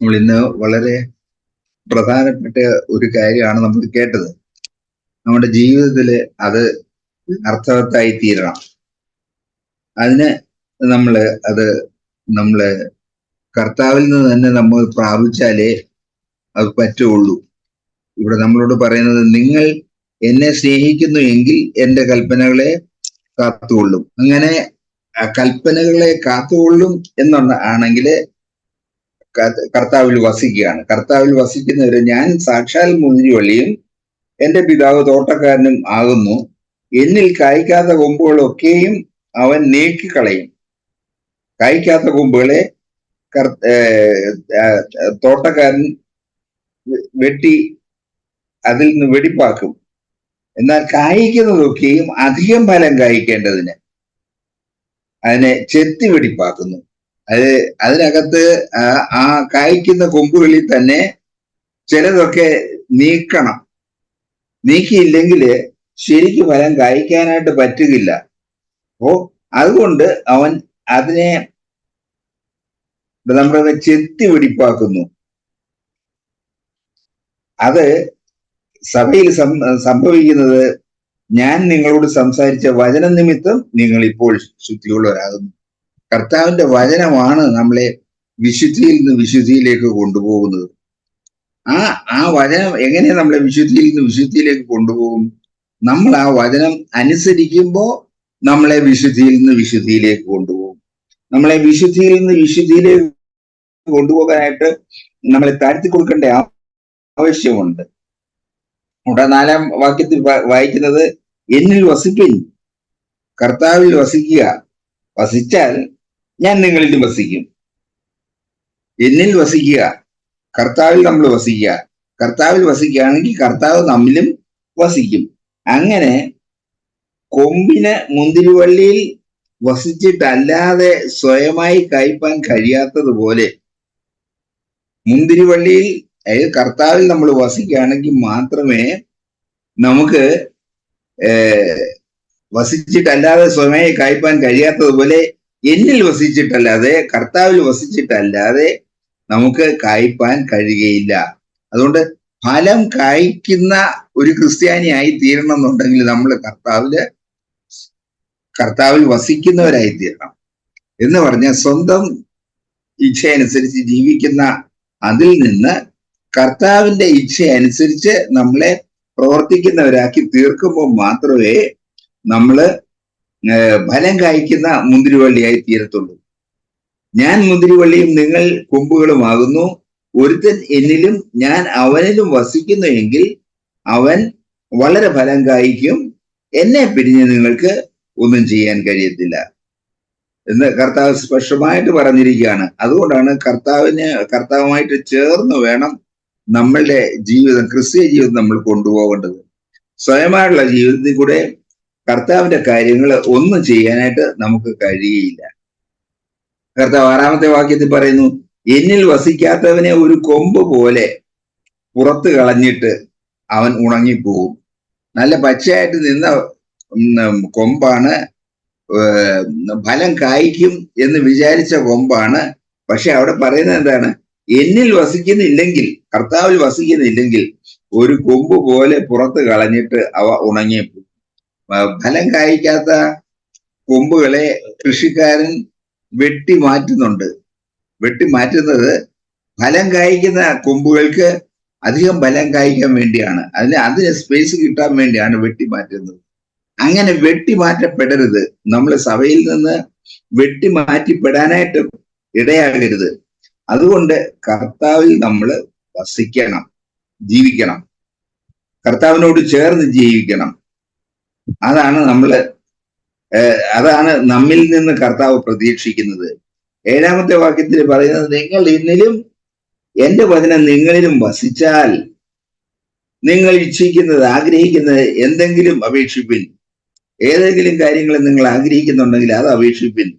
നമ്മൾ ഇന്ന് വളരെ പ്രധാനപ്പെട്ട ഒരു കാര്യമാണ് നമ്മൾ കേട്ടത്. നമ്മുടെ ജീവിതത്തിൽ അത് അർത്ഥവത്തായി തീരണം. അതിന് നമ്മൾ അത് നമ്മൾ കർത്താവിൽ നിന്ന് തന്നെ നമ്മൾ പ്രാപിച്ചാലേ അത് പറ്റുള്ളൂ. ഇവിടെ നമ്മളോട് പറയുന്നത് നിങ്ങൾ എന്നെ സ്നേഹിക്കുന്നു എങ്കിൽ എന്റെ കൽപ്പനകളെ കാത്തുകൊള്ളും. അങ്ങനെ കൽപ്പനകളെ കാത്തുകൊള്ളും എന്നുള്ള ആണെങ്കിൽ കർത്താവിൽ വസിക്കുകയാണ്. കർത്താവിൽ വസിക്കുന്നവര് ഞാൻ സാക്ഷാൽ മുന്തിരിവള്ളിയും എന്റെ പിതാവ് തോട്ടക്കാരനും ആകുന്നു. എന്നിൽ കായ്ക്കാത്ത കൊമ്പുകളൊക്കെയും അവൻ നീക്കിക്കളയും. കായ്ക്കാത്ത കൊമ്പുകളെ തോട്ടക്കാരൻ വെട്ടി അതിൽ നിന്ന് വെടിപ്പാക്കും. എന്നാൽ കായ്ക്കുന്നതൊക്കെയും അധികം ഫലം കായ്ക്കേണ്ടതിന് അതിനെ ചെത്തി വെടിപ്പാക്കുന്നു. അത് അതിനകത്ത് ആ കായ്ക്കുന്ന കൊമ്പുകളിൽ തന്നെ ചിലതൊക്കെ നീക്കണം. നീക്കിയില്ലെങ്കിൽ ശരിക്ക് ഫലം കായ്ക്കാനായിട്ട് പറ്റുകയില്ല അപ്പോ അതുകൊണ്ട് അവൻ അതിനെ നമ്മളെ ചെത്തി വെടിപ്പാക്കുന്നു. അത് സഭയിൽ സംഭവിക്കുന്നത് ഞാൻ നിങ്ങളോട് സംസാരിച്ച വചന നിമിത്തം നിങ്ങൾ ഇപ്പോൾ ശുദ്ധിയുള്ളവരാകുന്നു. കർത്താവിന്റെ വചനമാണ് നമ്മളെ വിശുദ്ധിയിൽ നിന്ന് വിശുദ്ധിയിലേക്ക് കൊണ്ടുപോകുന്നത്. ആ ആ വചനം എങ്ങനെ നമ്മളെ വിശുദ്ധിയിൽ നിന്ന് വിശുദ്ധിയിലേക്ക് കൊണ്ടുപോകും? നമ്മൾ ആ വചനം അനുസരിക്കുമ്പോൾ നമ്മളെ വിശുദ്ധിയിൽ നിന്ന് വിശുദ്ധിയിലേക്ക് കൊണ്ടുപോകും. നമ്മളെ വിശുദ്ധിയിൽ നിന്ന് വിശുദ്ധിയിലേക്ക് കൊണ്ടുപോകാനായിട്ട് നമ്മളെ താഴ്ത്തി കൊടുക്കേണ്ട ആവശ്യമുണ്ട്. ഇവിടെ നാലാം വാക്യത്തിൽ വായിക്കുന്നത് എന്നിൽ വസിപ്പിൻ. കർത്താവിൽ വസിക്കുക. വസിച്ചാൽ ഞാൻ നിങ്ങളിൽ വസിക്കും. എന്നിൽ വസിക്കുക. കർത്താവിൽ നമ്മൾ വസിക്കുക. കർത്താവിൽ വസിക്കുകയാണെങ്കിൽ കർത്താവ് നമ്മിലും വസിക്കും. അങ്ങനെ കൊമ്പിന് മുന്തിരിവള്ളിയിൽ വസിച്ചിട്ടല്ലാതെ സ്വയമായി കായ്പാൻ കഴിയാത്തതുപോലെ മുന്തിരിവള്ളിയിൽ അതായത് കർത്താവിൽ നമ്മൾ വസിക്കുകയാണെങ്കിൽ മാത്രമേ നമുക്ക് വസിച്ചിട്ടല്ലാതെ സ്വയമായി കായ്പാൻ കഴിയാത്തതുപോലെ എന്നിൽ വസിച്ചിട്ടല്ലാതെ കർത്താവിൽ വസിച്ചിട്ടല്ലാതെ നമുക്ക് കായ്പാൻ കഴിയുകയില്ല. അതുകൊണ്ട് ഫലം കായ്ക്കുന്ന ഒരു ക്രിസ്ത്യാനിയായി തീരണം എന്നുണ്ടെങ്കിൽ നമ്മൾ കർത്താവിൽ കർത്താവിൽ വസിക്കുന്നവരായി തീരണം എന്ന് പറഞ്ഞ സ്വന്തം ഇച്ഛയനുസരിച്ച് ജീവിക്കുന്ന അതിൽ നിന്ന് കർത്താവിന്റെ ഇച്ഛ അനുസരിച്ച് നമ്മളെ പ്രവർത്തിക്കുന്നവരാക്കി തീർക്കുമ്പോൾ മാത്രമേ നമ്മൾ ഏർ ഫലം കായ്ക്കുന്ന മുന്തിരിവള്ളിയായി തീരത്തുള്ളൂ. ഞാൻ മുന്തിരിവള്ളിയും നിങ്ങൾ കൊമ്പുകളുമാകുന്നു. ഒരുത്തൻ എന്നിലും ഞാൻ അവനിലും വസിക്കുന്നു എങ്കിൽ അവൻ വളരെ ഫലം കായ്ക്കും. എന്നെ പിരിഞ്ഞ് നിങ്ങൾക്ക് ഒന്നും ചെയ്യാൻ കഴിയത്തില്ല. എന്ന് കർത്താവ് സ്പഷ്ടമായിട്ട് പറഞ്ഞിരിക്കുകയാണ്. അതുകൊണ്ടാണ് കർത്താവിന് കർത്താവുമായിട്ട് ചേർന്ന് വേണം നമ്മളുടെ ജീവിതം ക്രിസ്തീയ ജീവിതം നമ്മൾ കൊണ്ടുപോകേണ്ടത്. സ്വയമായുള്ള ജീവിതത്തിൽ കൂടെ കർത്താവിന്റെ കാര്യങ്ങൾ ഒന്നും ചെയ്യാനായിട്ട് നമുക്ക് കഴിയുകയില്ല കർത്താവ് ആറാമത്തെ വാക്യത്തിൽ പറയുന്നു എന്നിൽ വസിക്കാത്തവനെ ഒരു കൊമ്പ് പോലെ പുറത്ത് കളഞ്ഞിട്ട് അവൻ ഉണങ്ങിപ്പോകും. നല്ല പച്ചയായിട്ട് നിന്ന കൊമ്പാണ് ഫലം കായ്ക്കും എന്ന് വിചാരിച്ച കൊമ്പാണ്. പക്ഷെ അവിടെ പറയുന്നത് എന്താണ്? എന്നിൽ വസിക്കുന്നില്ലെങ്കിൽ കർത്താവിൽ വസിക്കുന്നില്ലെങ്കിൽ ഒരു കൊമ്പ് പോലെ പുറത്ത് കളഞ്ഞിട്ട് അവ ഉണങ്ങിപ്പോകും. ആ, ഫലം കായ്ക്കാത്ത കൊമ്പുകളെ കൃഷിക്കാരൻ വെട്ടി മാറ്റുന്നുണ്ട് വെട്ടി മാറ്റുന്നത് ഫലം കായ്ക്കുന്ന കൊമ്പുകൾക്ക് അധികം ഫലം കായ്ക്കാൻ വേണ്ടിയാണ്. അതിന് അതിന് സ്പേസ് കിട്ടാൻ വേണ്ടിയാണ് വെട്ടി മാറ്റുന്നത് അങ്ങനെ വെട്ടി മാറ്റപ്പെടരുത് നമ്മൾ സഭയിൽ നിന്ന് വെട്ടി മാറ്റിപ്പെടാനായിട്ട് ഇടയാകരുത്. അതുകൊണ്ട് കർത്താവിൽ നമ്മൾ വസിക്കണം ജീവിക്കണം. കർത്താവിനോട് ചേർന്ന് ജീവിക്കണം. അതാണ് നമ്മൾ അതാണ് നമ്മിൽ നിന്ന് കർത്താവ് പ്രതീക്ഷിക്കുന്നത്. ഏഴാമത്തെ വാക്യത്തിൽ പറയുന്നത് നിങ്ങൾ ഇന്നിലും എന്റെ വചനം നിങ്ങളിലും വസിച്ചാൽ നിങ്ങൾ ഇച്ഛിക്കുന്നത് ആഗ്രഹിക്കുന്നത് എന്തെങ്കിലും അപേക്ഷിപ്പിൻ. ഏതെങ്കിലും കാര്യങ്ങൾ നിങ്ങൾ ആഗ്രഹിക്കുന്നുണ്ടെങ്കിൽ അത് അപേക്ഷിപ്പിൻ.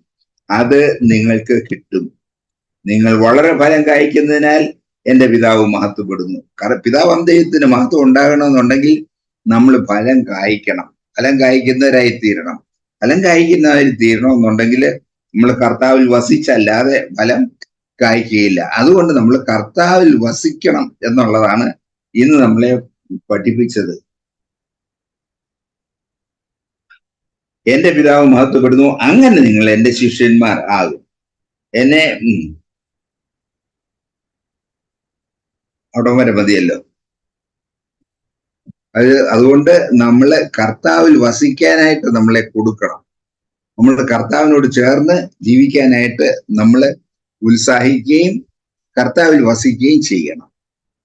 അത് നിങ്ങൾക്ക് കിട്ടും. നിങ്ങൾ വളരെ ഫലം കായ്ക്കുന്നതിനാൽ എന്റെ പിതാവ് മഹത്വപ്പെടുന്നു. കാരണം പിതാവ് അന്തയത്തിന് മഹത്വം ഉണ്ടാകണമെന്നുണ്ടെങ്കിൽ നമ്മൾ ഫലം കായ്ക്കണം. ഫലം കായ്ക്കുന്നവരായി തീരണം ഫലം തീരണം തീരണമെന്നുണ്ടെങ്കിൽ നമ്മൾ കർത്താവിൽ വസിച്ചല്ലാതെ ഫലം കായ്ക്കുകയില്ല അതുകൊണ്ട് നമ്മൾ കർത്താവിൽ വസിക്കണം എന്നുള്ളതാണ് ഇന്ന് നമ്മളെ പഠിപ്പിച്ചത്. എന്റെ പിതാവ് മഹത്വപ്പെടുന്നു. അങ്ങനെ നിങ്ങൾ എന്റെ ശിഷ്യന്മാർ ആകും. എന്നെ അവിടം മതിയല്ലോ. അത് അതുകൊണ്ട് നമ്മൾ കർത്താവിൽ വസിക്കാനായിട്ട് നമ്മളെ കൊടുക്കണം. നമ്മളുടെ കർത്താവിനോട് ചേർന്ന് ജീവിക്കാനായിട്ട് നമ്മൾ ഉത്സാഹിക്കുകയും കർത്താവിൽ വസിക്കുകയും ചെയ്യണം.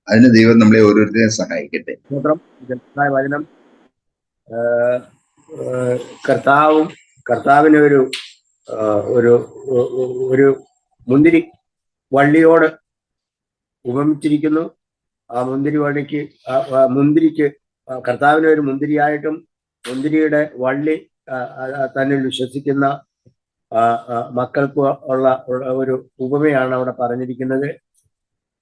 അതിന് ദൈവം നമ്മളെ ഓരോരുത്തരെയും സഹായിക്കട്ടെ. വചനം. കർത്താവും കർത്താവിന് ഒരു ഒരു ഒരു മുന്തിരി വള്ളിയോട് ഉപമിച്ചിരിക്കുന്നു. ആ മുന്തിരി വള്ളിക്ക് മുന്തിരിക്ക് കർത്താവിനെ ഒരു മുന്തിരിയായിട്ടും മുന്തിരിയുടെ വള്ളി തന്നിൽ വിശ്വസിക്കുന്ന മക്കൾക്ക് ഉള്ള ഒരു ഉപമയാണ് അവിടെ പറഞ്ഞിരിക്കുന്നത്.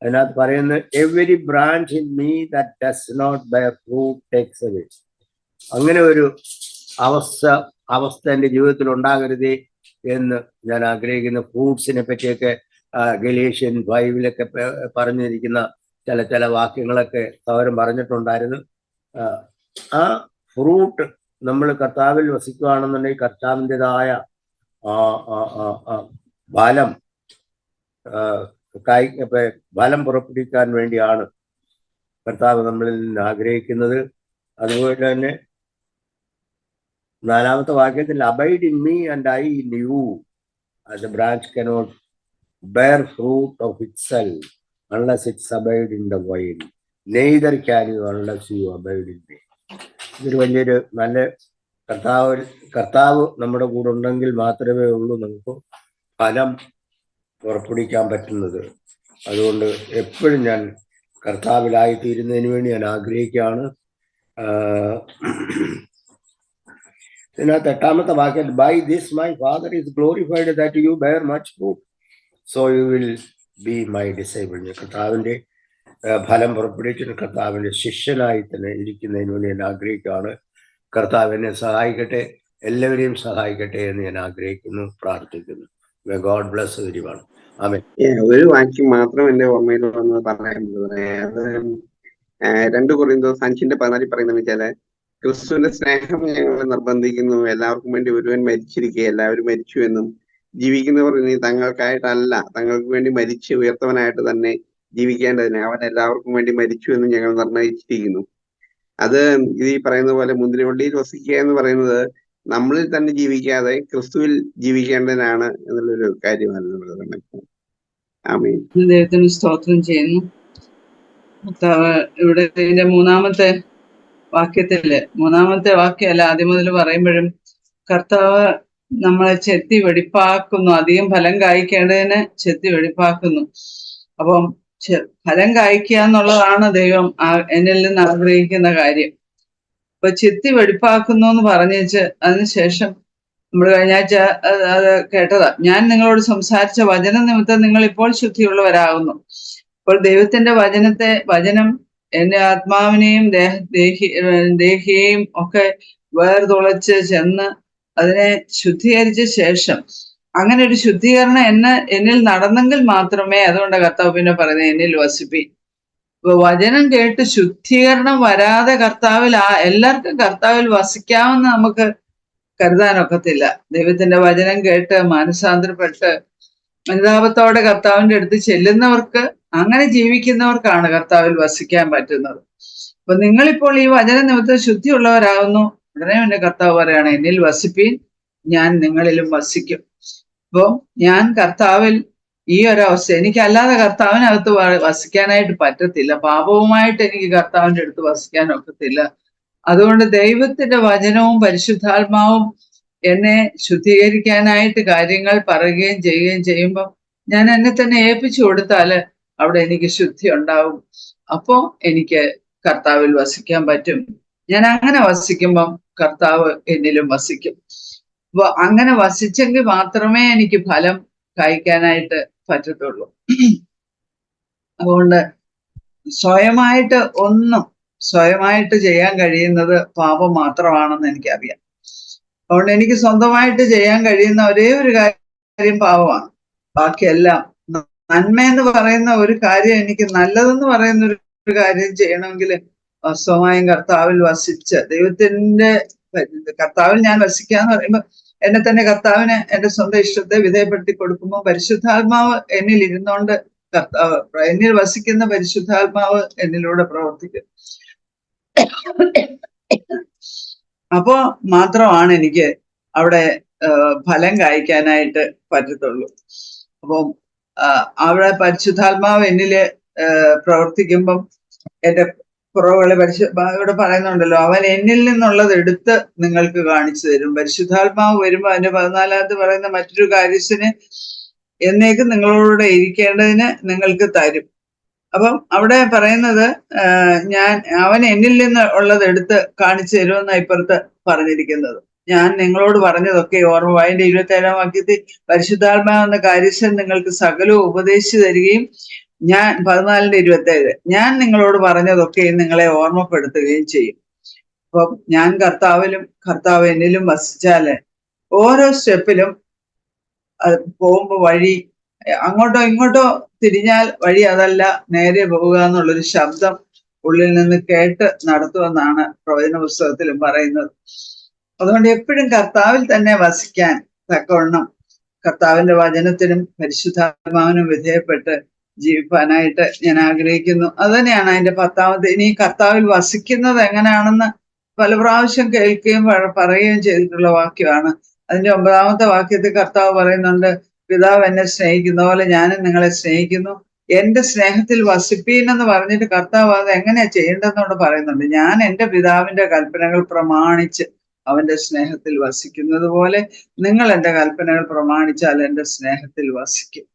അതിനകത്ത് പറയുന്നത് every branch in me that does not bear fruit takes away അങ്ങനെ ഒരു അവസ്ഥ അവസ്ഥ എന്റെ ജീവിതത്തിൽ ഉണ്ടാകരുതേ എന്ന് ഞാൻ ആഗ്രഹിക്കുന്ന. ഫ്രൂട്ട്സിനെ പറ്റിയൊക്കെ ഗലേഷ്യൻ ഫൈവിലൊക്കെ പറഞ്ഞിരിക്കുന്ന ചില ചില വാക്യങ്ങളൊക്കെ സൗരം പറഞ്ഞിട്ടുണ്ടായിരുന്നു. ആ, ഫ്രൂട്ട് നമ്മൾ കർത്താവിൽ വസിക്കുകയാണെന്നുണ്ടെങ്കിൽ കർത്താവിന്റെതായ ആ ആ, കായ് ബലം പുറപ്പെടുവിക്കാൻ വേണ്ടിയാണ് കർത്താവ് നമ്മളിൽ നിന്ന് ആഗ്രഹിക്കുന്നത്. അതുപോലെ തന്നെ നാലാമത്തെ വാക്യത്തിൽ abide in me and I in you as a branch cannot bear fruit of itself unless it's abide in the vine neither carry you unless you abide ഇതൊരു വലിയൊരു നല്ല കർത്താവ് കർത്താവ് നമ്മുടെ കൂടെ ഉണ്ടെങ്കിൽ മാത്രമേ ഉള്ളൂ നമുക്ക് ഫലം പുറപ്പെടുവിക്കാൻ പറ്റുന്നത്. അതുകൊണ്ട് എപ്പോഴും ഞാൻ കർത്താവിലായി തീരുന്നതിന് വേണ്ടി ഞാൻ ആഗ്രഹിക്കുകയാണ്. ഇതിനകത്ത് എട്ടാമത്തെ വാക്യം by this my father is glorified that you bear much fruit so you will be my disciple കർത്താവിന്റെ ഫലം പുറപ്പെടുവിച്ചിട്ട് കർത്താവിന്റെ ശിഷ്യനായി തന്നെ ഇരിക്കുന്നതിന് വേണ്ടി ഞാൻ ആഗ്രഹിക്കുകയാണ്. കർത്താവ് എന്നെ സഹായിക്കട്ടെ എല്ലാവരെയും സഹായിക്കട്ടെ എന്ന് ഞാൻ ആഗ്രഹിക്കുന്നു പ്രാർത്ഥിക്കുന്നു. ഗോഡ് ബ്ലസ് ഏ, ഒരു വാക്യം മാത്രം എന്റെ ഓർമ്മയിൽ വന്ന് പറയാനുള്ളത് അത് രണ്ട് കുറിന്തോസ് അഞ്ചിന്റെ പതിനാലിൽ പറയുന്നത് വെച്ചാൽ ക്രിസ്തുവിന്റെ സ്നേഹം ഞങ്ങളെ നിർബന്ധിക്കുന്നു എല്ലാവർക്കും വേണ്ടി ഒരുവൻ മരിച്ചിരിക്കുക എല്ലാവരും മരിച്ചു എന്നും ജീവിക്കുന്നവർ ഇനി തങ്ങൾക്കായിട്ടല്ല തങ്ങൾക്ക് വേണ്ടി മരിച്ച് ഉയർത്തവനായിട്ട് തന്നെ ജീവിക്കേണ്ടതിന് അവൻ എല്ലാവർക്കും വേണ്ടി മരിച്ചു എന്ന് ഞങ്ങൾ നിർണയിച്ചിരിക്കുന്നു. അത് ഈ പറയുന്ന പോലെ മുന്തിരിവള്ളിയിൽ വസിക്കുക എന്ന് പറയുന്നത് നമ്മളിൽ തന്നെ ജീവിക്കാതെ ക്രിസ്തുവിൽ ജീവിക്കേണ്ടതിനാണ് എന്നുള്ളൊരു കാര്യമാണ് ദൈവത്തിന് സ്തോത്രം ചെയ്യുന്നു. ഇവിടെ ഇതിന്റെ മൂന്നാമത്തെ വാക്യത്തിൽ മൂന്നാമത്തെ വാക്യമല്ല ആദ്യം മുതൽ പറയുമ്പോഴും കർത്താവ് നമ്മളെ ചെത്തി വെടിപ്പാക്കുന്നു അധികം ഫലം കായ്ക്കേണ്ടതിന് ചെത്തി വെടിപ്പാക്കുന്നു. അപ്പം ഫലം കായ്ക്കുക എന്നുള്ളതാണ് ദൈവം എന്നിൽ നിന്ന് ആഗ്രഹിക്കുന്ന കാര്യം. അപ്പൊ ചെത്തി വെടിപ്പാക്കുന്നു എന്ന് പറഞ്ഞേച്ച് അതിനുശേഷം നമ്മൾ കഴിഞ്ഞാഴ്ച അത് കേട്ടതാ. ഞാൻ നിങ്ങളോട് സംസാരിച്ച വചന നിമിത്തം നിങ്ങൾ ഇപ്പോൾ ശുദ്ധിയുള്ളവരാകുന്നു. അപ്പോൾ ദൈവത്തിന്റെ വചനത്തെ വചനം എന്റെ ആത്മാവിനെയും ദേഹ ദേഹി ദേഹിയെയും ഒക്കെ വേർതുളച്ച് ചെന്ന് അതിനെ ശുദ്ധീകരിച്ച ശേഷം അങ്ങനെ ഒരു ശുദ്ധീകരണം എന്നെ എന്നിൽ നടന്നെങ്കിൽ മാത്രമേ അതുകൊണ്ട് കർത്താവ് പിന്നെ പറയുന്നത് എന്നിൽ വസിപ്പി. വചനം കേട്ട് ശുദ്ധീകരണം വരാതെ കർത്താവിൽ ആ എല്ലാവർക്കും കർത്താവിൽ വസിക്കാമെന്ന് നമുക്ക് കരുതാനൊക്കത്തില്ല ദൈവത്തിന്റെ വചനം കേട്ട് മാനസാന്തരപ്പെട്ട് അനുതാപത്തോടെ കർത്താവിന്റെ അടുത്ത് ചെല്ലുന്നവർക്ക് അങ്ങനെ ജീവിക്കുന്നവർക്കാണ് കർത്താവിൽ വസിക്കാൻ പറ്റുന്നത്. അപ്പൊ നിങ്ങളിപ്പോൾ ഈ വചന നിമിത്തം ശുദ്ധിയുള്ളവരാകുന്നു. ഉടനെ പിന്നെ കർത്താവ് പറയാണ് എന്നിൽ വസിപ്പീൻ ഞാൻ നിങ്ങളിലും വസിക്കും. അപ്പോ ഞാൻ കർത്താവിൽ ഈ ഒരവസ്ഥ എനിക്കല്ലാതെ കർത്താവിനകത്ത് വ- വസിക്കാനായിട്ട് പറ്റത്തില്ല. പാപവുമായിട്ട് എനിക്ക് കർത്താവിന്റെ അടുത്ത് വസിക്കാൻ ഒക്കത്തില്ല. അതുകൊണ്ട് ദൈവത്തിന്റെ വചനവും പരിശുദ്ധാത്മാവും എന്നെ ശുദ്ധീകരിക്കാനായിട്ട് കാര്യങ്ങൾ പറയുകയും ചെയ്യുകയും ചെയ്യുമ്പോൾ ഞാൻ എന്നെ തന്നെ ഏൽപ്പിച്ചു കൊടുത്താൽ അവിടെ എനിക്ക് ശുദ്ധി ഉണ്ടാവും. അപ്പോ എനിക്ക് കർത്താവിൽ വസിക്കാൻ പറ്റും. ഞാൻ അങ്ങനെ വസിക്കുമ്പം കർത്താവ് എന്നിലും വസിക്കും. അങ്ങനെ വസിച്ചെങ്കിൽ മാത്രമേ എനിക്ക് ഫലം കായ്ക്കാനായിട്ട് പറ്റത്തുള്ളൂ. അതുകൊണ്ട് സ്വയമായിട്ട് ഒന്നും സ്വയമായിട്ട് ചെയ്യാൻ കഴിയുന്നത് പാപം മാത്രമാണെന്ന് എനിക്കറിയാം. അതുകൊണ്ട് എനിക്ക് സ്വന്തമായിട്ട് ചെയ്യാൻ കഴിയുന്ന ഒരേ ഒരു കാര്യം പാപമാണ്. ബാക്കിയെല്ലാം നന്മ എന്ന് പറയുന്ന ഒരു കാര്യം എനിക്ക് നല്ലതെന്ന് പറയുന്ന ഒരു കാര്യം ചെയ്യണമെങ്കിൽ വാസ്തവമായും കർത്താവിൽ വസിച്ച് ദൈവത്തിന്റെ കർത്താവിൽ ഞാൻ വസിക്കുക എന്ന് പറയുമ്പോൾ എന്നെ തന്നെ കർത്താവിന് എന്റെ സ്വന്തം ഇഷ്ടത്തെ വിധേയപ്പെടുത്തി കൊടുക്കുമ്പോൾ പരിശുദ്ധാത്മാവ് എന്നിൽ ഇരുന്നോണ്ട് കർത്താവ് എന്നിൽ വസിക്കുന്ന പരിശുദ്ധാത്മാവ് എന്നിലൂടെ പ്രവർത്തിക്കും. അപ്പോ മാത്രമാണ് എനിക്ക് അവിടെ ഫലം കായ്ക്കാനായിട്ട് പറ്റത്തുള്ളൂ. അപ്പം അവിടെ പരിശുദ്ധാത്മാവ് എന്നിൽ പ്രവർത്തിക്കുമ്പം എന്റെ കുറവുകളെ പരിശു ഇവിടെ പറയുന്നുണ്ടല്ലോ അവൻ എന്നിൽ നിന്നുള്ളത് എടുത്ത് നിങ്ങൾക്ക് കാണിച്ചു തരും. പരിശുദ്ധാത്മാവ് വരുമ്പോ അതിന്റെ പതിനാലാമത് പറയുന്ന മറ്റൊരു കാര്യത്തിന് എന്നേക്കും നിങ്ങളോട് ഇരിക്കേണ്ടതിന് നിങ്ങൾക്ക് തരും. അപ്പം അവിടെ പറയുന്നത് ഞാൻ അവൻ എന്നിൽ നിന്ന് ഉള്ളത് എടുത്ത് കാണിച്ചു തരുമെന്ന ഇപ്പുറത്ത് പറഞ്ഞിരിക്കുന്നത്. ഞാൻ നിങ്ങളോട് പറഞ്ഞതൊക്കെ ഓർമ്മ അതിന്റെ ഇരുപത്തി ഏഴാം വാക്യത്തിൽ പരിശുദ്ധാത്മാവെന്ന കാര്യസ്ഥൻ നിങ്ങൾക്ക് സകലവും ഉപദേശിച്ചു തരികയും ഞാൻ പതിനാലിന്റെ ഇരുപത്തേഴ്. ഞാൻ നിങ്ങളോട് പറഞ്ഞതൊക്കെ നിങ്ങളെ ഓർമ്മപ്പെടുത്തുകയും ചെയ്യും. അപ്പം ഞാൻ കർത്താവിലും കർത്താവ് എന്നിലും വസിച്ചാൽ ഓരോ സ്റ്റെപ്പിലും പോകുമ്പോൾ പോകുമ്പോ വഴി അങ്ങോട്ടോ ഇങ്ങോട്ടോ തിരിഞ്ഞാൽ വഴി അതല്ല നേരെ പോവുക എന്നുള്ളൊരു ശബ്ദം ഉള്ളിൽ നിന്ന് കേട്ട് നടത്തുമെന്നാണ് പ്രവചന പുസ്തകത്തിലും പറയുന്നത്. അതുകൊണ്ട് എപ്പോഴും കർത്താവിൽ തന്നെ വസിക്കാൻ തക്കവണ്ണം കർത്താവിന്റെ വചനത്തിനും പരിശുദ്ധാത്മാവിനും വിധേയപ്പെട്ട് ജീവിക്കാനായിട്ട് ഞാൻ ആഗ്രഹിക്കുന്നു. അത് തന്നെയാണ് അതിന്റെ പത്താമത്തെ. ഇനി കർത്താവിൽ വസിക്കുന്നത് എങ്ങനെയാണെന്ന് പല പ്രാവശ്യം കേൾക്കുകയും പറയുകയും ചെയ്തിട്ടുള്ള വാക്യമാണ്. അതിന്റെ ഒമ്പതാമത്തെ വാക്യത്തിൽ കർത്താവ് പറയുന്നുണ്ട് പിതാവ് എന്നെ സ്നേഹിക്കുന്ന പോലെ ഞാനും നിങ്ങളെ സ്നേഹിക്കുന്നു. എന്റെ സ്നേഹത്തിൽ വസിപ്പീൻ എന്ന് പറഞ്ഞിട്ട് കർത്താവ് അത് എങ്ങനെയാ ചെയ്യേണ്ടതെന്നോട് പറയുന്നുണ്ട്. ഞാൻ എന്റെ പിതാവിന്റെ കൽപ്പനകൾ പ്രമാണിച്ച് അവന്റെ സ്നേഹത്തിൽ വസിക്കുന്നത് പോലെ നിങ്ങൾ എന്റെ കൽപ്പനകൾ പ്രമാണിച്ചാൽ എന്റെ സ്നേഹത്തിൽ വസിക്കും.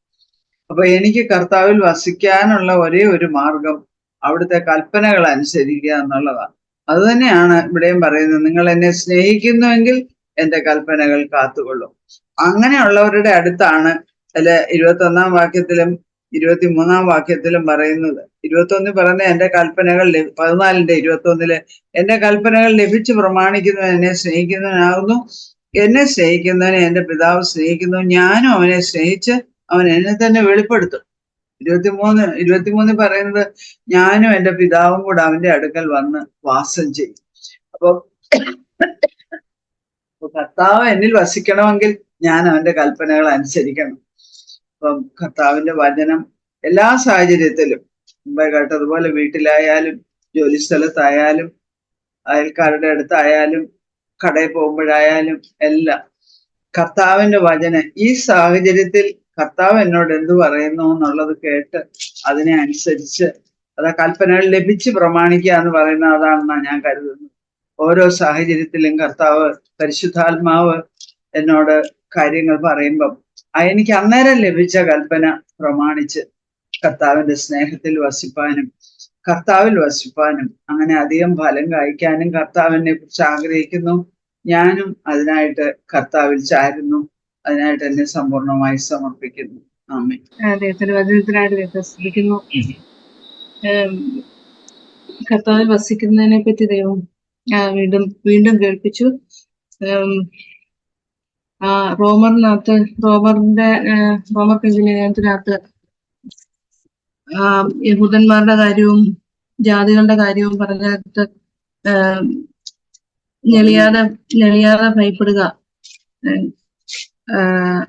അപ്പൊ എനിക്ക് കർത്താവിൽ വസിക്കാനുള്ള ഒരേ ഒരു മാർഗം അവിടുത്തെ കൽപ്പനകൾ അനുസരിക്കുക എന്നുള്ളതാണ്. അത് തന്നെയാണ് ഇവിടെയും പറയുന്നത്. നിങ്ങൾ എന്നെ സ്നേഹിക്കുന്നുവെങ്കിൽ എന്റെ കൽപ്പനകൾ കാത്തുകൊള്ളും. അങ്ങനെയുള്ളവരുടെ അടുത്താണ് അല്ല ഇരുപത്തി ഒന്നാം വാക്യത്തിലും ഇരുപത്തി മൂന്നാം വാക്യത്തിലും പറയുന്നത്. ഇരുപത്തി ഒന്നിൽ പറയുന്ന എന്റെ കൽപ്പനകൾ പതിനാലിന്റെ ഇരുപത്തി ഒന്നിൽ എന്റെ കൽപ്പനകൾ ലഭിച്ച് പ്രമാണിക്കുന്നവൻ എന്നെ സ്നേഹിക്കുന്നവനാകുന്നു. എന്നെ സ്നേഹിക്കുന്നവനെ എന്റെ പിതാവ് സ്നേഹിക്കുന്നു. ഞാനും അവനെ സ്നേഹിച്ച് അവൻ എന്നെ തന്നെ വെളിപ്പെടുത്തും. ഇരുപത്തിമൂന്ന് ഇരുപത്തിമൂന്ന് പറയുന്നത് ഞാനും എന്റെ പിതാവും കൂടെ അവന്റെ അടുക്കൽ വന്ന് വാസം ചെയ്യും. അപ്പൊ കർത്താവ് എന്നിൽ വസിക്കണമെങ്കിൽ ഞാൻ അവന്റെ കൽപ്പനകൾ അനുസരിക്കണം. അപ്പം കർത്താവിന്റെ വചനം എല്ലാ സാഹചര്യത്തിലും മുമ്പേ കേട്ടതുപോലെ വീട്ടിലായാലും ജോലി സ്ഥലത്തായാലും അയൽക്കാരുടെ അടുത്തായാലും കടയിൽ പോകുമ്പോഴായാലും എല്ലാം കർത്താവിന്റെ വചനം ഈ സാഹചര്യത്തിൽ കർത്താവ് എന്നോട് എന്തു പറയുന്നു എന്നുള്ളത് കേട്ട് അതിനെ അനുസരിച്ച് അത് കൽപ്പന കൽപ്പനകൾ ലഭിച്ച് പ്രമാണിക്കുക എന്ന് പറയുന്ന അതാണെന്നാണ് ഞാൻ കരുതുന്നത്. ഓരോ സാഹചര്യത്തിലും കർത്താവ് പരിശുദ്ധാത്മാവ് എന്നോട് കാര്യങ്ങൾ പറയുമ്പം എനിക്ക് അന്നേരം ലഭിച്ച കൽപ്പന പ്രമാണിച്ച് കർത്താവിന്റെ സ്നേഹത്തിൽ വസിപ്പാനും കർത്താവിൽ വസിപ്പാനും അങ്ങനെ അധികം ഫലം കായ്ക്കാനും കർത്താവിനെ കുറിച്ച് ആഗ്രഹിക്കുന്നു. ഞാനും അതിനായിട്ട് കർത്താവിൽ ചാരുന്നു. അതിനായിട്ട് എന്നെ സമ്പൂർണമായി സമർപ്പിക്കുന്നു. ആമേ അതെ കർത്താവിൽ വസിക്കുന്നതിനെ പറ്റി ദൈവം വീണ്ടും വീണ്ടും കേൾപ്പിച്ചു. റോമറിനകത്ത് റോമറിന്റെ ഏ, റോമർ പിഞ്ചിനകത്ത് ആ യഹൂദന്മാരുടെ കാര്യവും ജാതികളുടെ കാര്യവും പറഞ്ഞിട്ട് ഞെളിയാതെ ഞെളിയാതെ ഭയപ്പെടുക.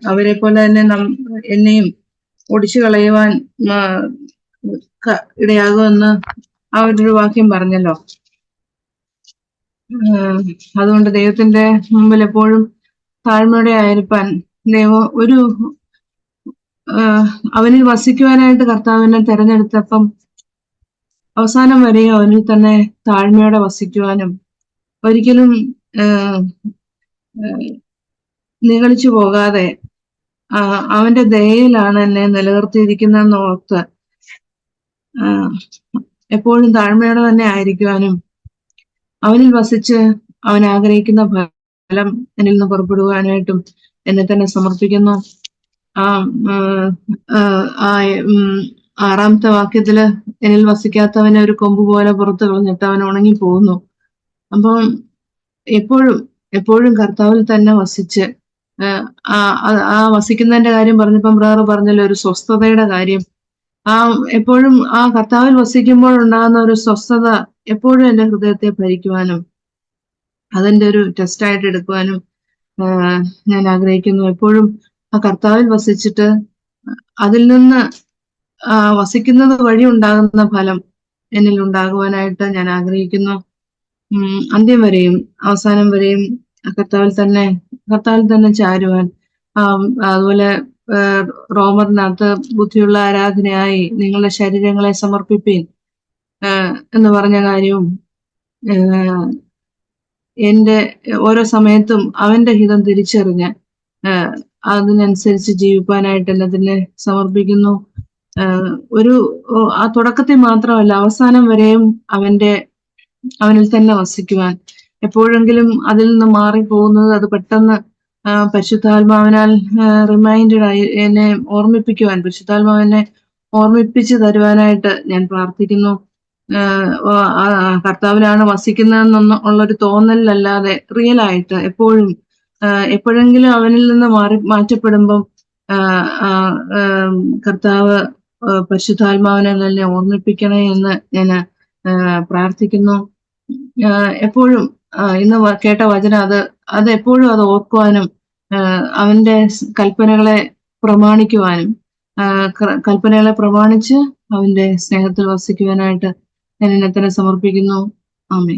അവരെ പോലെ തന്നെ നം എന്നെയും ഒടിച്ചു കളയുവാൻ ഇടയാകുമെന്ന് ആ ഒരു വാക്യം പറഞ്ഞല്ലോ. അതുകൊണ്ട് ദൈവത്തിന്റെ മുമ്പിൽ എപ്പോഴും താഴ്മയുടെ ആയിരിക്കാൻ ദൈവം ഒരു അവനിൽ വസിക്കുവാനായിട്ട് കർത്താവിനെ തെരഞ്ഞെടുത്തപ്പം അവസാനം വരെയും അവനിൽ തന്നെ താഴ്മയോടെ വസിക്കുവാനും ഒരിക്കലും നിഗളിച്ചു പോകാതെ അവന്റെ ദയയിലാണ് എന്നെ നിലനിർത്തിയിരിക്കുന്നതെന്ന് ഓർത്ത് എപ്പോഴും താഴ്മയോടെ തന്നെ ആയിരിക്കുവാനും അവനിൽ വസിച്ച് അവൻ ആഗ്രഹിക്കുന്ന ഫലം എന്നിൽ നിന്ന് പുറപ്പെടുവാനായിട്ടും എന്നെ തന്നെ സമർപ്പിക്കുന്നു. ആ ആറാമത്തെ വാക്യത്തിൽ എന്നിൽ വസിക്കാത്തവനെ ഒരു കൊമ്പ് പോലെ പുറത്തു കളഞ്ഞിട്ട് അവൻ ഉണങ്ങി പോകുന്നു അപ്പം എപ്പോഴും എപ്പോഴും കർത്താവിൽ തന്നെ വസിച്ച് ആ വസിക്കുന്നതിന്റെ കാര്യം പറഞ്ഞപ്പം ബ്രദർ പറഞ്ഞല്ലോ ഒരു സ്വസ്ഥതയുടെ കാര്യം. ആ എപ്പോഴും ആ കർത്താവിൽ വസിക്കുമ്പോൾ ഉണ്ടാകുന്ന ഒരു സ്വസ്ഥത എപ്പോഴും എന്റെ ഹൃദയത്തെ ഭരിക്കുവാനും അതിന്റെ ഒരു ടെസ്റ്റായിട്ട് എടുക്കുവാനും ഞാൻ ആഗ്രഹിക്കുന്നു. എപ്പോഴും ആ കർത്താവിൽ വസിച്ചിട്ട് അതിൽ നിന്ന് വസിക്കുന്നത് വഴി ഉണ്ടാകുന്ന ഫലം എന്നിൽ ഉണ്ടാകുവാനായിട്ട് ഞാൻ ആഗ്രഹിക്കുന്നു. അന്ത്യം വരെയും അവസാനം വരെയും കർത്താവിൽ തന്നെ കർത്താവിൽ തന്നെ ചാരുവാൻ. അതുപോലെ റോമറിനകത്ത് ബുദ്ധിയുള്ള ആരാധനയായി നിങ്ങളുടെ ശരീരങ്ങളെ സമർപ്പിപ്പീൻ എന്ന് പറഞ്ഞ കാര്യവും എന്റെ ഓരോ സമയത്തും അവന്റെ ഹിതം തിരിച്ചറിഞ്ഞ് അതിനനുസരിച്ച് ജീവിക്കാനായിട്ട് എന്നെ തന്നെ സമർപ്പിക്കുന്നു ഒരു ആ തുടക്കത്തിൽ മാത്രമല്ല അവസാനം വരെയും അവന്റെ അവനിൽ തന്നെ വസിക്കുവാൻ. എപ്പോഴെങ്കിലും അതിൽ നിന്ന് മാറിപ്പോകുന്നത് അത് പെട്ടെന്ന് പരിശുദ്ധാത്മാവിനാൽ റിമൈൻഡഡ് ആയി എന്നെ ഓർമ്മിപ്പിക്കുവാൻ പരിശുദ്ധാത്മാവിനെ ഓർമ്മിപ്പിച്ച് തരുവാനായിട്ട് ഞാൻ പ്രാർത്ഥിക്കുന്നു. കർത്താവിലാണ് വസിക്കുന്നതെന്നൊന്ന് ഉള്ളൊരു തോന്നലല്ലാതെ റിയൽ ആയിട്ട് എപ്പോഴും എപ്പോഴെങ്കിലും അവനിൽ നിന്ന് മാറി മാറ്റപ്പെടുമ്പം കർത്താവ് പരിശുദ്ധാത്മാവിനെ തന്നെ ഓർമ്മിപ്പിക്കണേ എന്ന് ഞാൻ പ്രാർത്ഥിക്കുന്നു. എപ്പോഴും ഇന്ന് കേട്ട വചനം അത് അത് എപ്പോഴും അത് ഓർക്കുവാനും അവന്റെ കൽപ്പനകളെ പ്രമാണിക്കുവാനും കൽപ്പനകളെ പ്രമാണിച്ച് അവന്റെ സ്നേഹത്തിൽ വസിക്കുവാനായിട്ട് ഞാൻ എന്നെ തന്നെ സമർപ്പിക്കുന്നു. ആമേ